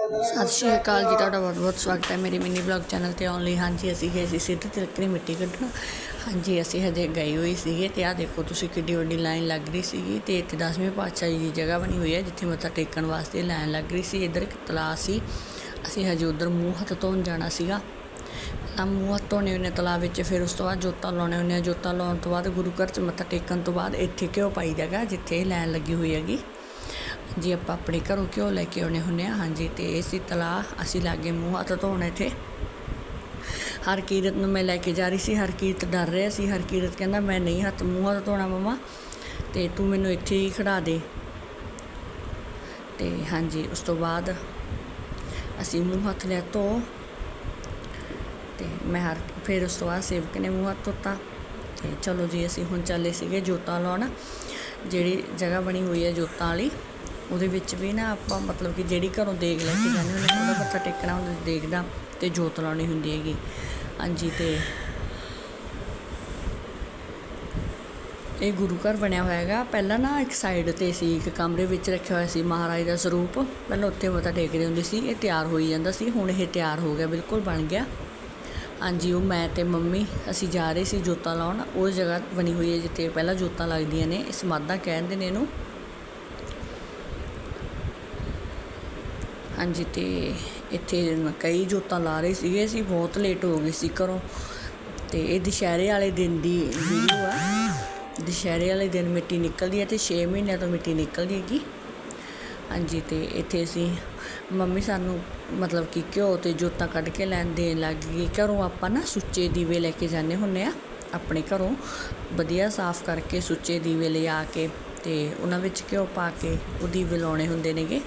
ਸਤਿ ਸ਼੍ਰੀ ਅਕਾਲ ਜੀ, ਤੁਹਾਡਾ ਬਹੁਤ ਬਹੁਤ ਸਵਾਗਤ ਹੈ ਮੇਰੇ ਮਿੰਨੀ ਬਲੌਗ ਚੈਨਲ ਤੇ ਆਉਣ ਲਈ। ਹਾਂਜੀ, ਅਸੀਂ ਗਏ ਸੀ ਸਿੱਧ ਤਿਲਕਰੀ ਮਿੱਟੀ ਕੱਢਣ। ਹਾਂਜੀ, ਅਸੀਂ ਹਜੇ ਗਏ ਹੋਈ ਸੀਗੇ ਤੇ ਆਹ ਦੇਖੋ ਤੁਸੀਂ ਕਿੱਡੀ ਵੱਡੀ ਲਾਈਨ ਲੱਗ ਰਹੀ ਸੀਗੀ ਤੇ ਇੱਥੇ 10ਵੇਂ ਪਾਤਸ਼ਾਹ ਜੀ ਦੀ ਜਗ੍ਹਾ ਬਣੀ ਹੋਈ ਹੈ ਜਿੱਥੇ ਮੱਥਾ ਟੇਕਣ ਵਾਸਤੇ ਲਾਈਨ ਲੱਗ ਰਹੀ ਸੀ। ਇੱਧਰ ਇੱਕ ਤਲਾਅ ਸੀ। ਅਸੀਂ ਹਜੇ ਉਧਰ ਮੂੰਹ ਹੱਥ ਧੋਣ ਜਾਣਾ ਸੀਗਾ। ਆ ਮੂੰਹ ਹੱਥ ਧੋਣੇ ਉਹਨੇ ਤਲਾਅ ਵਿੱਚ, ਫਿਰ ਉਸ ਤੋਂ ਬਾਅਦ ਜੋਤਾਂ ਲਾਉਣੇ ਹੁੰਦੇ ਆ। ਜੋਤਾਂ ਲਾਉਣ ਤੋਂ ਬਾਅਦ ਗੁਰੂ ਘਰ 'ਚ ਮੱਥਾ ਟੇਕਣ ਤੋਂ ਬਾਅਦ ਇੱਥੇ ਘਿਓ ਪਾਈ ਜਗ੍ਹਾ ਜਿੱਥੇ ਲਾਈਨ ਲੱਗੀ ਹੋਈ ਹੈਗੀ। ਜੀ, ਆਪਾਂ ਆਪਣੇ ਘਰੋਂ ਘਿਓ ਲੈ ਕੇ ਆਉਣੇ ਹੁੰਨੇ ਆ ਹਾਂਜੀ, ਤੇ ਇਸੇ ਤਲਾਅ ਅਸੀਂ ਲਾਗੇ ਮੂੰਹ ਹੱਥ ਧੋਣ ਇੱਥੇ। ਹਰਕੀਰਤ ਨੂੰ ਮੈਂ ਲੈ ਕੇ ਜਾ ਰਹੀ ਸੀ। ਹਰਕੀਰਤ ਡਰ ਰਿਹਾ ਸੀ। ਹਰਕੀਰਤ ਕਹਿੰਦਾ, ਮੈਂ ਨਹੀਂ ਹੱਥ ਮੂੰਹ ਹੱਥ ਧੋਣਾ ਮਮਾ। ਤੇ ਤੂੰ ਮੈਨੂੰ ਇੱਥੇ ਹੀ ਖੜਾ ਦੇ। ਤੇ ਹਾਂਜੀ, ਉਸ ਤੋਂ ਬਾਅਦ ਅਸੀਂ ਮੂੰਹ ਹੱਥ ਲੈ ਧੋ। ਤੇ ਮੈਂ ਹਰ ਫਿਰ ਉਸ ਤੋਂ ਬਾਅਦ ਸੇਵਕ ਨੇ ਮੂੰਹ ਹੱਥ ਧੋਤਾ। ਤੇ ਚਲੋ ਜੀ, ਅਸੀਂ ਹੁਣ ਚੱਲੇ ਸੀਗੇ ਜੋਤਾਂ ਲਾਉਣ। ਜਿਹੜੀ ਜਗ੍ਹਾ ਬਣੀ ਹੋਈ ਹੈ ਜੋਤਾਂ ਵਾਲੀ। ਉਹਦੇ ਵਿੱਚ ਵੀ ਨਾ ਆਪਾਂ ਮਤਲਬ ਕਿ ਜਿਹੜੀ ਘਰੋਂ ਦੇਗ ਲੈ ਕੇ ਜਾਂਦੇ ਹੁੰਦੇ ਉਹਦਾ ਮੱਥਾ ਟੇਕਣਾ ਹੁੰਦਾ ਦੇਗ ਦਾ ਤੇ ਜੋਤ ਲਾਉਣੀ ਹੁੰਦੀ ਹੈਗੀ। ਹਾਂਜੀ, ਤੇ ਇਹ ਗੁਰੂ ਘਰ ਬਣਿਆ ਹੋਇਆ ਹੈਗਾ। ਪਹਿਲਾਂ ਨਾ ਇੱਕ ਸਾਈਡ ਤੇ ਸੀ, ਇੱਕ ਕਮਰੇ ਵਿੱਚ ਰੱਖਿਆ ਹੋਇਆ ਸੀ ਮਹਾਰਾਜ ਦਾ ਸਰੂਪ। ਪਹਿਲਾਂ ਉੱਥੇ ਮੱਥਾ ਟੇਕਦੇ ਹੁੰਦੇ ਸੀ, ਇਹ ਤਿਆਰ ਹੋਈ ਜਾਂਦਾ ਸੀ। ਹੁਣ ਇਹ ਤਿਆਰ ਹੋ ਗਿਆ, ਬਿਲਕੁਲ ਬਣ ਗਿਆ। ਹਾਂਜੀ, ਉਹ ਮੈਂ ਤੇ ਮੰਮੀ, ਅਸੀਂ ਜਾ ਰਹੇ ਸੀ ਜੋਤਾਂ ਲਾਉਣ। ਉਹ ਜਗ੍ਹਾ ਬਣੀ ਹੋਈ ਹੈ ਜਿੱਥੇ ਪਹਿਲਾਂ ਜੋਤਾਂ ਲੱਗਦੀਆਂ ਨੇ ਸਮਾਧਾਂ ਸਮਾਧਾ ਕਹਿੰਦੇ ਨੇ ਇਹਨੂੰ। ਹਾਂਜੀ ਅਤੇ ਇੱਥੇ ਕਈ ਜੋਤਾਂ ਲਾ ਰਹੇ ਸੀਗੇ, ਅਸੀਂ ਬਹੁਤ ਲੇਟ ਹੋ ਗਏ ਸੀ ਘਰੋਂ। ਅਤੇ ਇਹ ਦੁਸ਼ਹਿਰੇ ਵਾਲੇ ਦਿਨ ਦੀ ਵੀਡੀਓ ਆ। ਦੁਸ਼ਹਿਰੇ ਵਾਲੇ ਦਿਨ ਮਿੱਟੀ ਨਿਕਲਦੀ ਹੈ ਤੇ 6 ਮਹੀਨਿਆਂ ਤੋਂ ਮਿੱਟੀ ਨਿਕਲਦੀ ਹੈਗੀ। ਹਾਂਜੀ, ਤੇ ਇੱਥੇ ਅਸੀਂ ਮੰਮੀ ਸਾਨੂੰ ਮਤਲਬ ਕਿ ਘਿਓ ਤੇ ਜੋਤਾਂ ਕੱਢ ਕੇ ਲੈਣ ਦੇਣ ਲੱਗ ਗਈ ਘਰੋਂ ਆਪਾਂ ਨਾ ਸੁੱਚੇ ਦੀਵੇ ਲੈ ਕੇ ਜਾਂਦੇ ਹੁੰਨੇ ਆ, ਆਪਣੇ ਘਰੋਂ। ਵਧੀਆ ਸਾਫ਼ ਕਰਕੇ ਸੁੱਚੇ ਦੀਵੇ ਲਿਆ ਕੇ ਤੇ ਉਹਨਾਂ ਵਿੱਚ ਘਿਓ ਪਾ ਕੇ ਉਹ ਦੀਵੇ ਲਾਉਣੇ ਹੁੰਦੇ ਨੇਗੇ।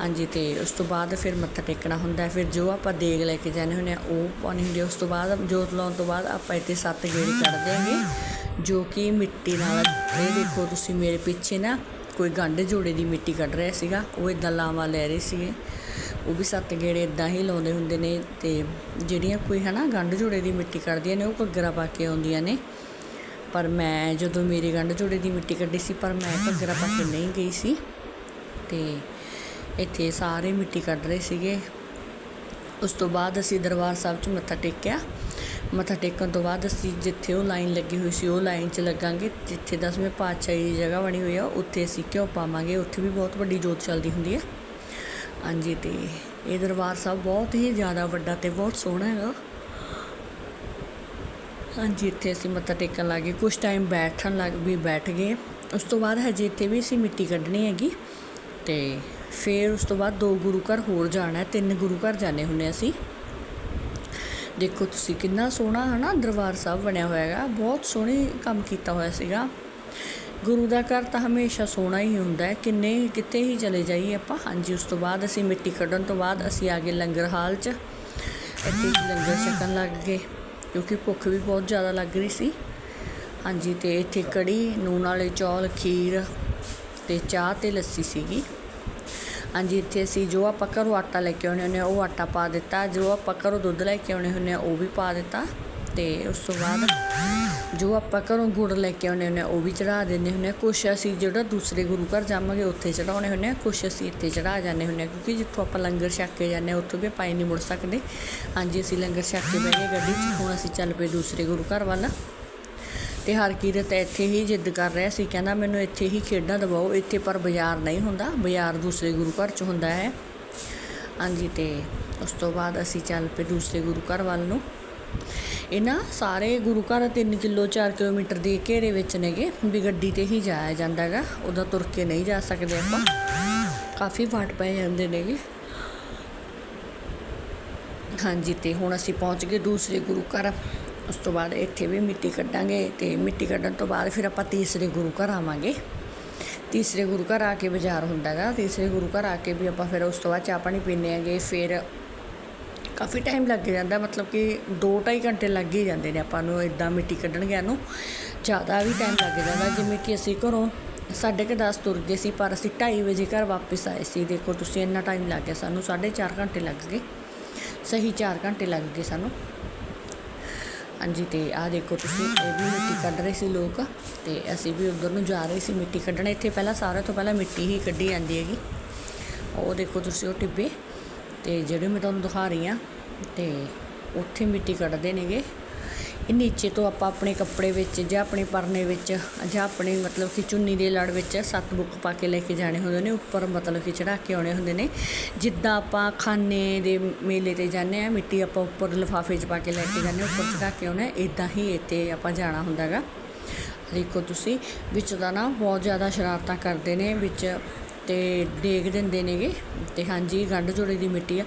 ਹਾਂਜੀ, ਤੇ ਉਸ ਤੋਂ ਬਾਅਦ ਫਿਰ ਮੱਥਾ ਟੇਕਣਾ ਹੁੰਦਾ ਫਿਰ ਜੋ ਆਪਾਂ ਦੇਗ ਲੈ ਕੇ ਜਾਂਦੇ ਹੁੰਦੇ ਆ ਉਹ ਪਾਉਣੀ ਹੁੰਦੀ ਹੈ। ਉਸ ਤੋਂ ਬਾਅਦ, ਜੋਤ ਲਾਉਣ ਤੋਂ ਬਾਅਦ ਆਪਾਂ ਇੱਥੇ ਸੱਤ ਗੇੜੇ ਕੱਢਦੇ ਹੈਗੇ ਜੋ ਕਿ ਮਿੱਟੀ ਨਾਲ, ਇਹ ਦੇਖੋ ਤੁਸੀਂ ਮੇਰੇ ਪਿੱਛੇ ਨਾ ਕੋਈ ਗੰਢ ਜੋੜੇ ਦੀ ਮਿੱਟੀ ਕੱਢ ਰਿਹਾ ਸੀਗਾ। ਉਹ ਇਦਾਂ ਲਾਵਾਂ ਲੈ ਰਹੇ ਸੀਗੇ। ਉਹ ਵੀ ਸੱਤ ਗੇੜੇ ਇਦਾਂ ਹੀ ਲਾਉਂਦੇ ਹੁੰਦੇ ਨੇ ਤੇ ਜਿਹੜੀਆਂ ਕੋਈ ਹਨਾ ਗੰਢ ਜੋੜੇ ਦੀ ਮਿੱਟੀ ਕੱਢਦੀਆਂ ਨੇ, ਉਹ ਘੱਗਰਾ ਪਾ ਕੇ ਆਉਂਦੀਆਂ ਨੇ। ਪਰ ਮੈਂ ਜਦੋਂ ਮੇਰੀ ਗੰਢ ਜੋੜੇ ਦੀ ਮਿੱਟੀ ਕੱਢੀ ਸੀ, ਪਰ ਮੈਂ ਘੱਗਰਾ ਪਾ ਕੇ ਨਹੀਂ ਗਈ ਸੀ। ਤੇ ਇੱਥੇ ਸਾਰੇ ਮਿੱਟੀ ਕੱਢ ਰਹੇ ਸੀਗੇ। ਉਸ ਤੋਂ ਬਾਅਦ ਅਸੀਂ ਦਰਬਾਰ ਸਾਹਿਬ 'ਚ ਮੱਥਾ ਟੇਕਿਆ। ਮੱਥਾ ਟੇਕਣ ਤੋਂ ਬਾਅਦ ਅਸੀਂ ਜਿੱਥੇ ਉਹ ਲਾਈਨ ਲੱਗੀ ਹੋਈ ਸੀ, ਉਹ ਲਾਈਨ 'ਚ ਲੱਗਾਂਗੇ। ਜਿੱਥੇ ਦਸਵੇਂ ਪਾਤਸ਼ਾਹ ਦੀ ਜਗ੍ਹਾ ਬਣੀ ਹੋਈ ਆ, ਉੱਥੇ ਅਸੀਂ ਘਿਓ ਪਾਵਾਂਗੇ। ਉੱਥੇ ਵੀ ਬਹੁਤ ਵੱਡੀ ਜੋਤ ਚੱਲਦੀ ਹੁੰਦੀ ਹੈ ਹਾਂਜੀ, ਤੇ ਇਹ ਦਰਬਾਰ ਸਾਹਿਬ ਬਹੁਤ ਹੀ ਜ਼ਿਆਦਾ ਵੱਡਾ ਤੇ ਬਹੁਤ ਸੋਹਣਾ ਹੈਗਾ। ਹਾਂਜੀ, ਇੱਥੇ ਅਸੀਂ ਮੱਥਾ ਟੇਕਣ ਲੱਗੇ ਕੁਝ ਟਾਈਮ ਬੈਠਣ ਲੱਗ ਵੀ ਬੈਠ ਗਏ। ਉਸ ਤੋਂ ਬਾਅਦ ਹਜੇ ਇੱਥੇ ਵੀ ਅਸੀਂ ਮਿੱਟੀ ਕੱਢਣੀ ਹੈਗੀ। ਤੇ ਫਿਰ ਉਸ ਤੋਂ ਬਾਅਦ ਦੋ ਗੁਰੂ ਘਰ ਹੋਰ ਜਾਣਾ ਤਿੰਨ ਗੁਰੂ ਘਰ ਜਾਣੇ ਹੁੰਨੇ ਅਸੀਂ। ਦੇਖੋ ਤੁਸੀਂ ਕਿੰਨਾ ਸੋਹਣਾ ਹਨਾ ਦਰਬਾਰ ਸਾਹਿਬ ਬਣਿਆ ਹੋਇਆ ਹੈਗਾ, ਬਹੁਤ ਸੋਹਣੀ ਕੰਮ ਕੀਤਾ ਹੋਇਆ ਸੀਗਾ। ਗੁਰੂ ਦਾ ਘਰ ਤਾਂ ਹਮੇਸ਼ਾ ਸੋਹਣਾ ਹੀ ਹੁੰਦਾ ਹੈ, ਕਿੰਨੇ ਕਿਤੇ ਹੀ ਚਲੇ ਜਾਈਏ ਆਪਾਂ। ਹਾਂਜੀ, ਉਸ ਤੋਂ ਬਾਅਦ ਅਸੀਂ ਮਿੱਟੀ ਕੱਢਣ ਤੋਂ ਬਾਅਦ ਅਸੀਂ ਆ ਗਏ ਲੰਗਰ ਹਾਲ 'ਚ। ਇੱਥੇ ਲੰਗਰ ਛਕਣ ਲੱਗ ਗਏ, ਕਿਉਂਕਿ ਭੁੱਖ ਵੀ ਬਹੁਤ ਜ਼ਿਆਦਾ ਲੱਗ ਰਹੀ ਸੀ। ਹਾਂਜੀ, ਤੇ ਇੱਥੇ ਕੜੀ ਨੂਨ ਵਾਲੇ ਚੌਲ, ਖੀਰ ਤੇ ਚਾਹ ਤੇ ਲੱਸੀ ਸੀਗੀ। ਹਾਂਜੀ, ਇੱਥੇ ਅਸੀਂ ਜੋ ਆਪਾਂ ਘਰੋਂ ਆਟਾ ਲੈ ਕੇ ਆਉਣੇ ਹੁੰਦੇ ਆ ਉਹ ਆਟਾ ਪਾ ਦਿੱਤਾ। ਜੋ ਆਪਾਂ ਘਰੋਂ ਦੁੱਧ ਲੈ ਕੇ ਆਉਣੇ ਹੁੰਦੇ ਆ ਉਹ ਵੀ ਪਾ ਦਿੱਤਾ। ਤੇ ਉਸ ਤੋਂ ਬਾਅਦ ਜੋ ਆਪਾਂ ਘਰੋਂ ਗੁੜ ਲੈ ਕੇ ਆਉਣੇ ਹੁੰਦੇ ਆ ਉਹ ਵੀ ਚੜਾ ਦਿੰਦੇ ਹੁੰਦੇ ਆ ਕੁਛ ਅਸੀਂ ਜਿਹੜਾ ਦੂਸਰੇ ਗੁਰੂ ਘਰ ਜਾਵਾਂਗੇ, ਉੱਥੇ ਚੜਾਉਣੇ ਹੁੰਦੇ ਆ ਕੁਛ ਅਸੀਂ ਇੱਥੇ ਚੜਾ ਜਾਂਦੇ ਹੁੰਦੇ ਆ ਕਿਉਂਕਿ ਜਿੱਥੋਂ ਆਪਾਂ ਲੰਗਰ ਛਕ ਕੇ ਜਾਂਦੇ ਆ ਉੱਥੋਂ ਵੀ ਆਪਾਂ ਨਹੀਂ ਮੁੜ ਸਕਦੇ। ਹਾਂਜੀ, ਅਸੀਂ ਲੰਗਰ ਛਕ ਕੇ ਬਹਿ ਗਏ ਗੱਡੀ 'ਚ, ਹੁਣ ਅਸੀਂ ਚੱਲ ਪਏ ਦੂਸਰੇ ਗੁਰੂ ਘਰ ਵੱਲ। ਤੇ ਹਰਕੀਰਤ ਇੱਥੇ ਹੀ ਜਿੱਦ ਕਰ ਰਿਹਾ ਸੀ। ਕਹਿੰਦਾ, ਮੈਨੂੰ ਇੱਥੇ ਹੀ ਖੇਡਾਂ ਦਿਵਾਓ। ਇੱਥੇ ਪਰ ਬਾਜ਼ਾਰ ਨਹੀਂ ਹੁੰਦਾ। ਬਾਜ਼ਾਰ ਦੂਸਰੇ ਗੁਰੂ ਘਰ 'ਚ ਹੁੰਦਾ ਹੈ। ਹਾਂਜੀ, ਤੇ ਉਸ ਤੋਂ ਬਾਅਦ ਅਸੀਂ ਚੱਲ ਪਏ ਦੂਸਰੇ ਗੁਰੂ ਘਰ ਵੱਲ ਨੂੰ। ਇਹ ਨਾ ਸਾਰੇ ਗੁਰੂ ਘਰ 3 ਕਿਲੋ 4 ਕਿਲੋਮੀਟਰ ਦੇ ਘੇਰੇ ਵਿੱਚ ਨੇਗੇ। ਵੀ ਗੱਡੀ ਤੇ ਹੀ ਜਾਇਆ ਜਾਂਦਾ ਹੈਗਾ। ਉਹਦਾ ਤੁਰ ਕੇ ਨਹੀਂ ਜਾ ਸਕਦੇ ਆਪਾਂ। ਕਾਫੀ ਵਾਟ ਪੈ ਜਾਂਦੇ ਨੇਗੇ। ਹਾਂਜੀ, ਤੇ ਹੁਣ ਅਸੀਂ ਪਹੁੰਚ ਗਏ ਦੂਸਰੇ ਗੁਰੂ ਘਰ। ਉਸ ਤੋਂ ਬਾਅਦ ਇੱਥੇ ਵੀ ਮਿੱਟੀ ਕੱਢਾਂਗੇ ਤੇ ਮਿੱਟੀ ਕੱਢਣ ਤੋਂ ਬਾਅਦ ਫਿਰ ਆਪਾਂ ਤੀਸਰੇ ਗੁਰੂ ਘਰ ਆਵਾਂਗੇ। ਤੀਸਰੇ ਗੁਰੂ ਘਰ ਆ ਕੇ ਬਾਜ਼ਾਰ ਹੁੰਦਾ ਹੈਗਾ ਤੀਸਰੇ ਗੁਰੂ ਘਰ ਆ ਕੇ ਵੀ ਆਪਾਂ ਫਿਰ ਉਸ ਤੋਂ ਬਾਅਦ ਚਾਹ ਪਾਣੀ ਪੀਂਦੇ ਆਂਗੇ। ਫਿਰ ਕਾਫੀ ਟਾਈਮ ਲੱਗ ਜਾਂਦਾ। ਮਤਲਬ ਕਿ 2-2.5 ਘੰਟੇ ਲੱਗ ਹੀ ਜਾਂਦੇ ਨੇ ਆਪਾਂ ਨੂੰ ਇਦਾਂ ਮਿੱਟੀ ਕੱਢਣ ਗਿਆ ਨੂੰ। ਜ਼ਿਆਦਾ ਵੀ ਟਾਈਮ ਲੱਗ ਜਾਂਦਾ। ਜਿਵੇਂ ਕਿ ਅਸੀਂ ਘਰੋਂ ਸਾਢੇ ਕੁ ਦਸ ਤੁਰ ਗਏ ਸੀ, ਪਰ ਅਸੀਂ 2:30 ਵਜੇ ਘਰ ਵਾਪਸ ਆਏ ਸੀ। ਦੇਖੋ ਤੁਸੀਂ ਇੰਨਾ ਟਾਈਮ ਲੱਗ ਗਿਆ ਸਾਨੂੰ। 4.5 ਘੰਟੇ ਲੱਗ ਗਏ। ਸਹੀ 4 ਘੰਟੇ ਲੱਗ ਗਏ ਸਾਨੂੰ। ਹਾਂਜੀ, ਤੇ ਆਹ ਦੇਖੋ ਤੁਸੀਂ, ਇਹ ਵੀ ਮਿੱਟੀ ਕੱਢ ਰਹੇ ਸੀ ਲੋਕ, ਤੇ ਅਸੀਂ ਵੀ ਉਧਰ ਨੂੰ ਜਾ ਰਹੇ ਸੀ ਮਿੱਟੀ ਕੱਢਣ। ਇੱਥੇ ਪਹਿਲਾਂ ਸਾਰਿਆਂ ਤੋਂ ਪਹਿਲਾਂ ਮਿੱਟੀ ਹੀ ਕੱਢੀ ਜਾਂਦੀ ਹੈਗੀ। ਉਹ ਦੇਖੋ ਤੁਸੀਂ ਉਹ ਟਿੱਬੇ, ਤੇ ਜਿਹੜੇ ਮੈਂ ਤੁਹਾਨੂੰ ਦਿਖਾ ਰਹੀ ਆ ਤੇ ਉੱਥੇ ਮਿੱਟੀ ਕੱਢਦੇ ਨੇਗੇ। ਇਹ ਨੀਚੇ ਤੋਂ ਆਪਾਂ ਆਪਣੇ ਕੱਪੜੇ ਵਿੱਚ ਜਾਂ ਆਪਣੇ ਪਰਨੇ ਵਿੱਚ ਜਾਂ ਆਪਣੇ ਮਤਲਬ ਕਿ ਚੁੰਨੀ ਦੇ ਲੜ ਵਿੱਚ ਸੱਤ ਬੁੱਕ ਪਾ ਕੇ ਲੈ ਕੇ ਜਾਣੇ ਹੁੰਦੇ ਨੇ ਉੱਪਰ ਮਤਲਬ ਕਿ ਚੜਾ ਕੇ ਆਉਣੇ ਹੁੰਦੇ ਨੇ। ਜਿੱਦਾਂ ਆਪਾਂ ਖਾਨੇ ਦੇ ਮੇਲੇ ਤੇ ਜਾਂਦੇ ਆ ਮਿੱਟੀ ਆਪਾਂ ਉੱਪਰ ਲਿਫਾਫੇ 'ਚ ਪਾ ਕੇ ਲੈ ਕੇ ਜਾਂਦੇ ਹਾਂ, ਉੱਪਰ ਚੜਾ ਕੇ ਆਉਣਾ ਇਦਾਂ ਹੀ ਇੱਥੇ ਆਪਾਂ ਜਾਣਾ ਹੁੰਦਾ ਗਾ ਦੇਖੋ ਤੁਸੀਂ ਵਿੱਚ ਦਾ ਨਾ ਬਹੁਤ ਜ਼ਿਆਦਾ ਸ਼ਰਾਰਤਾਂ ਕਰਦੇ ਨੇ ਵਿੱਚ ਤੇ ਡੇਗ ਦਿੰਦੇ ਨੇਗੇ। ਤੇ ਹਾਂਜੀ, ਗੰਢ ਜੋੜੇ ਦੀ ਮਿੱਟੀ ਆ।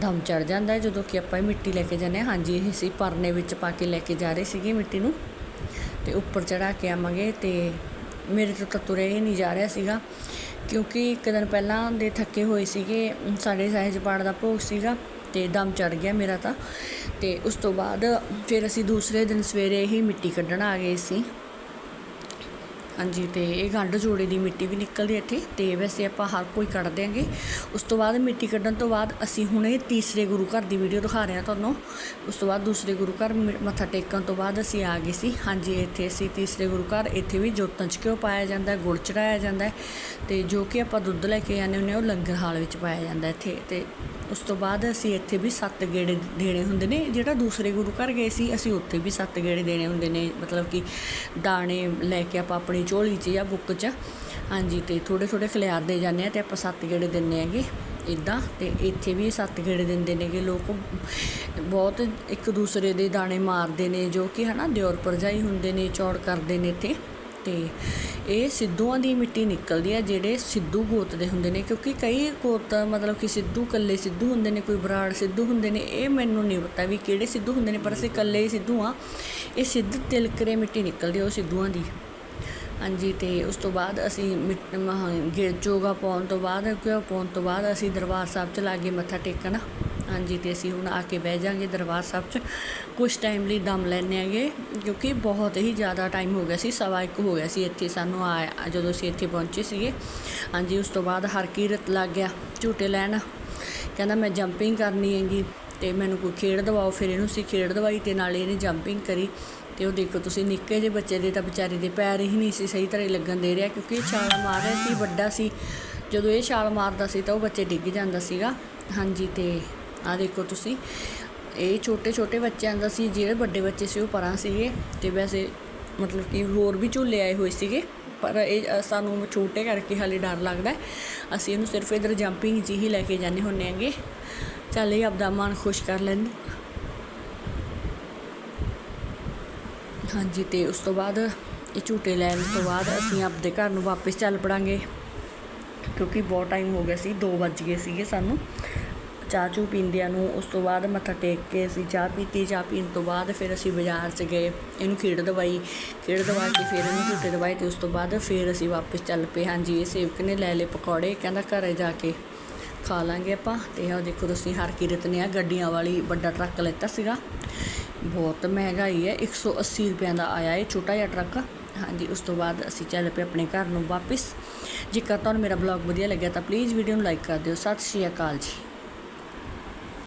ਦਮ ਚੜ ਜਾਂਦਾ ਜਦੋਂ ਕਿ ਆਪਾਂ ਇਹ ਮਿੱਟੀ ਲੈ ਕੇ ਜਾਂਦੇ ਹਾਂ। ਹਾਂਜੀ, ਇਹ ਸੀ ਪਰਨੇ ਵਿੱਚ ਪਾ ਕੇ ਲੈ ਕੇ ਜਾ ਰਹੇ ਸੀਗੇ ਮਿੱਟੀ ਨੂੰ। ਤੇ ਉੱਪਰ ਚੜਾ ਕੇ ਆਵਾਂਗੇ ਤੇ ਮੇਰੇ ਤੋਂ ਤਾਂ ਤੁਰੇ ਹੀ ਨਹੀਂ ਜਾ ਰਿਹਾ ਸੀਗਾ। ਕਿਉਂਕਿ ਇੱਕ ਦਿਨ ਪਹਿਲਾਂ ਦੇ ਥੱਕੇ ਹੋਏ ਸੀਗੇ। ਸਾਡੇ ਸਹਿਜ ਪਾਠ ਦਾ ਭੋਗ ਸੀਗਾ ਤੇ ਦਮ ਚੜ ਗਿਆ ਮੇਰਾ ਤਾਂ। ਤੇ ਉਸ ਤੋਂ ਬਾਅਦ ਫਿਰ ਅਸੀਂ ਦੂਸਰੇ ਦਿਨ ਸਵੇਰੇ ਹੀ ਮਿੱਟੀ ਕੱਢਣ ਆ ਗਏ ਸੀ। ਹਾਂਜੀ, ਤੇ ਇਹ ਗੰਢ ਜੋੜੇ ਦੀ ਮਿੱਟੀ ਵੀ ਨਿਕਲਦੀ ਇੱਥੇ, ਤੇ ਵੈਸੇ ਆਪਾਂ ਹਰ ਕੋਈ ਕੱਢ ਦਿਆਂਗੇ। ਉਸ ਤੋਂ ਬਾਅਦ ਮਿੱਟੀ ਕੱਢਣ ਤੋਂ ਬਾਅਦ ਅਸੀਂ ਹੁਣ ਇਹ ਤੀਸਰੇ ਗੁਰੂ ਘਰ ਦੀ ਵੀਡੀਓ ਦਿਖਾ ਰਹੇ ਹਾਂ ਤੁਹਾਨੂੰ। ਉਸ ਤੋਂ ਬਾਅਦ ਦੂਸਰੇ ਗੁਰੂ ਘਰ ਮੱਥਾ ਟੇਕਣ ਤੋਂ ਬਾਅਦ ਅਸੀਂ ਆ ਗਏ ਸੀ। ਹਾਂਜੀ, ਇੱਥੇ ਅਸੀਂ ਤੀਸਰੇ ਗੁਰੂ ਘਰ, ਇੱਥੇ ਵੀ ਜੋਤਾਂ 'ਚ ਘਿਓ ਪਾਇਆ ਜਾਂਦਾ ਹੈ, ਗੁੜ ਚੜਾਇਆ ਜਾਂਦਾ ਹੈ, ਤੇ ਜੋ ਕਿ ਆਪਾਂ ਦੁੱਧ ਲੈ ਕੇ ਜਾਂਦੇ ਹੁੰਦੇ ਹਾਂ, ਉਹ ਲੰਗਰ ਹਾਲ ਵਿੱਚ ਪਾਇਆ ਜਾਂਦਾ ਇੱਥੇ, ਤੇ ਉਸ ਤੋਂ ਬਾਅਦ ਅਸੀਂ ਇੱਥੇ ਵੀ ਸੱਤ ਗੇੜੇ ਦੇਣੇ ਹੁੰਦੇ ਨੇ, ਜਿਹੜਾ ਦੂਸਰੇ ਗੁਰੂ ਘਰ ਗਏ ਸੀ, ਅਸੀਂ ਉੱਥੇ ਵੀ ਸੱਤ ਗੇੜੇ ਦੇਣੇ ਹੁੰਦੇ ਨੇ। ਮਤਲਬ ਕਿ ਦਾਣੇ ਲੈ ਕੇ ਆਪਾਂ ਆਪਣੀ ਝੋਲੀ 'ਚ ਜਾਂ ਬੁੱਕ 'ਚ। ਹਾਂਜੀ, ਤੇ ਥੋੜੇ ਥੋੜੇ ਖਿਲਾਰਦੇ ਜਾਂਦੇ ਆ ਤੇ ਆਪਾਂ ਸੱਤ ਗੇੜੇ ਦਿੰਨੇ ਹੈਗੇ, ਇਦਾਂ। ਤੇ ਇੱਥੇ ਵੀ ਸੱਤ ਗੇੜੇ ਦਿੰਦੇ ਨੇਗੇ ਲੋਕ। ਬਹੁਤ ਇੱਕ ਦੂਸਰੇ ਦੇ ਦਾਣੇ ਮਾਰਦੇ ਨੇ, ਜੋ ਕਿ ਹਨਾ ਦਿਓਰ ਪਰਜਾਈ ਹੁੰਦੇ ਨੇ, ਚੌੜ ਕਰਦੇ ਨੇ ਇੱਥੇ। ਤੇ ਇਹ ਸਿੱਧੂਆਂ ਦੀ ਮਿੱਟੀ ਨਿਕਲਦੀ ਆ ਜਿਹੜੇ ਸਿੱਧੂ ਗੋਤ ਦੇ ਹੁੰਦੇ ਨੇ, ਕਿਉਂਕਿ ਕਈ ਗੋਤ ਮਤਲਬ ਕਿ ਸਿੱਧੂ ਕੱਲੇ ਸਿੱਧੂ ਹੁੰਦੇ ਨੇ, ਕੋਈ ਬਰਾੜ ਸਿੱਧੂ ਹੁੰਦੇ ਨੇ, ਇਹ ਮੈਨੂੰ ਨਹੀਂ ਪਤਾ ਵੀ ਕਿਹੜੇ ਸਿੱਧੂ ਹੁੰਦੇ ਨੇ, ਪਰ ਅਸੀਂ ਕੱਲੇ ਹੀ ਸਿੱਧੂ ਆ ਇਹ ਸਿੱਧ ਤਿਲਕਰੇ ਮਿੱਟੀ ਨਿਕਲਦੀ ਉਹ ਸਿੱਧੂਆਂ ਦੀ। ਹਾਂਜੀ, ਤੇ ਉਸ ਤੋਂ ਬਾਅਦ ਅਸੀਂ ਮਿੱਟ- ਮਹਾਂ ਪਾਉਣ ਤੋਂ ਬਾਅਦ, ਘਿਓ ਪਾਉਣ ਤੋਂ ਬਾਅਦ ਅਸੀਂ ਦਰਬਾਰ ਸਾਹਿਬ ਚ ਲਾਗੇ ਮੱਥਾ ਟੇਕਣ। ਹਾਂਜੀ, ਤੇ ਅਸੀਂ ਹੁਣ ਆ ਕੇ ਬਹਿ ਜਾਾਂਗੇ ਦਰਬਾਰ ਸਾਹਿਬ ਚ। ਕੁਝ ਟਾਈਮ ਲਈ ਦਮ ਲੈਣੇ ਆਗੇ ਕਿਉਂਕਿ ਬਹੁਤ ਹੀ ਜ਼ਿਆਦਾ ਟਾਈਮ ਹੋ ਗਿਆ ਸੀ, ਸਵਾ ਇੱਕ ਹੋ ਗਿਆ ਸੀ ਇੱਥੇ ਸਾਨੂੰ ਆ, ਜਦੋਂ ਅਸੀਂ ਇੱਥੇ ਪਹੁੰਚੇ ਸੀਗੇ। ਹਾਂਜੀ, ਉਸ ਤੋਂ ਬਾਅਦ ਹਰਕੀਰਤ ਲੱਗ ਗਿਆ ਝੂਟੇ ਲੈਣ। ਕਹਿੰਦਾ, ਮੈਂ ਜੰਪਿੰਗ ਕਰਨੀ ਹੈਗੀ, ਤੇ ਮੈਨੂੰ ਕੋਈ ਖੇਡ ਦਵਾਓ। ਫਿਰ ਇਹਨੂੰ ਸੀ ਖੇਡ ਦਵਾਈ ਤੇ ਨਾਲ ਇਹਨੇ ਜੰਪਿੰਗ ਕਰੀ। ਤੇ ਉਹ ਦੇਖੋ, ਤੁਸੀਂ ਨਿੱਕੇ ਜਿਹੇ ਬੱਚੇ ਦੇ ਤਾਂ ਵਿਚਾਰੇ ਦੇ ਪੈਰ ਹੀ ਨਹੀਂ ਸੀ ਸਹੀ ਤਰ੍ਹਾਂ ਲੱਗਣ ਦੇ ਰਿਹਾ, ਕਿਉਂਕਿ ਇਹ ਛਾਲ ਮਾਰ ਰਿਹਾ ਸੀ, ਵੱਡਾ ਸੀ। ਜਦੋਂ ਇਹ ਛਾਲ ਮਾਰਦਾ ਸੀ ਤਾਂ ਉਹ ਬੱਚੇ ਡਿੱਗ ਜਾਂਦਾ ਸੀਗਾ। ਹਾਂਜੀ, ਤੇ ਆ ਦੇਖੋ ਤੁਸੀਂ। ਇਹ ਛੋਟੇ ਛੋਟੇ ਬੱਚਿਆਂ ਦਾ ਸੀ, ਜਿਹੜੇ ਵੱਡੇ ਬੱਚੇ ਸੀ, ਉਹ ਪਰਾਂ ਸੀਗੇ ਤੇ ਵੈਸੇ ਮਤਲਬ ਕਿ ਹੋਰ ਵੀ ਝੂਲੇ ਆਏ ਹੋਏ ਸੀਗੇ। ਪਰ ਇਹ ਸਾਨੂੰ ਛੋਟੇ ਕਰਕੇ ਹਾਲੇ ਡਰ ਲੱਗਦਾ ਅਸੀਂ ਇਹਨੂੰ ਸਿਰਫ ਇਧਰ ਜੰਪਿੰਗ 'ਚ ਹੀ ਲੈ ਕੇ ਜਾਂਦੇ ਹੁੰਨੇ ਆਂਗੇ ਚੱਲ ਇਹ ਆਪਦਾ ਮਨ ਖੁਸ਼ ਕਰ ਲੈਂਦੇ ਹਾਂਜੀ, ਤੇ ਉਸ ਤੋਂ ਬਾਅਦ ਇਹ ਝੂਟੇ ਲੈਣ ਤੋਂ ਬਾਅਦ ਅਸੀਂ ਆਪਦੇ ਘਰ ਨੂੰ ਵਾਪਸ ਚੱਲ ਪੜਾਂਗੇ। ਕਿਉਂਕਿ ਬਹੁਤ ਟਾਈਮ ਹੋ ਗਿਆ ਸੀ 2 ਵੱਜ ਗਏ ਸੀਗੇ ਸਾਨੂੰ। ਚਾਹ ਚੂ ਪੀਂਦਿਆਂ ਨੂੰ ਉਸ ਤੋਂ ਬਾਅਦ ਮੱਥਾ ਟੇਕ ਕੇ ਅਸੀਂ ਚਾਹ ਪੀਤੀ। ਚਾਹ ਪੀਣ ਤੋਂ ਬਾਅਦ ਫਿਰ ਅਸੀਂ ਬਾਜ਼ਾਰ 'ਚ ਗਏ। ਇਹਨੂੰ ਖੇਡ ਦਵਾਈ, ਖੇਡ ਦਵਾ ਕੇ ਫਿਰ ਇਹਨੂੰ ਝੂਟੇ ਦਵਾਈ ਤੇ ਉਸ ਤੋਂ ਬਾਅਦ ਫਿਰ ਅਸੀਂ ਵਾਪਸ ਚੱਲ ਪਏ। ਹਾਂਜੀ, ਇਹ ਸੇਵਕ ਨੇ ਲੈ ਲਏ ਪਕੌੜੇ, ਕਹਿੰਦਾ ਘਰੇ ਜਾ ਕੇ ਖਾ ਲਾਂਗੇ ਆਪਾਂ। ਤੇ ਆਹ ਦੇਖੋ ਤੁਸੀਂ ਹਰ ਕਿਰਤ ਨੇ ਆ ਗੱਡੀਆਂ ਵਾਲੀ ਵੱਡਾ ਟਰੱਕ ਲੈਤਾ ਸੀਗਾ। ਬਹੁਤ ਮਹਿੰਗਾਈ ਹੈ 180 ਰੁਪਏ ਦਾ ਆਇਆ ਇਹ ਛੋਟਾ ਜਿਹਾ ਟਰੱਕ। ਹਾਂਜੀ, ਉਸ ਤੋਂ ਬਾਅਦ ਅਸੀਂ ਚੱਲ ਪਏ ਆਪਣੇ ਘਰ ਨੂੰ ਵਾਪਸ। ਜੇਕਰ ਤੁਹਾਨੂੰ ਮੇਰਾ ਬਲੌਗ ਵਧੀਆ ਲੱਗਿਆ ਤਾਂ ਪਲੀਜ਼ ਵੀਡੀਓ ਨੂੰ ਲਾਈਕ ਕਰ ਦਿਓ। ਸਤਿ ਸ਼੍ਰੀ ਅਕਾਲ ਜੀ।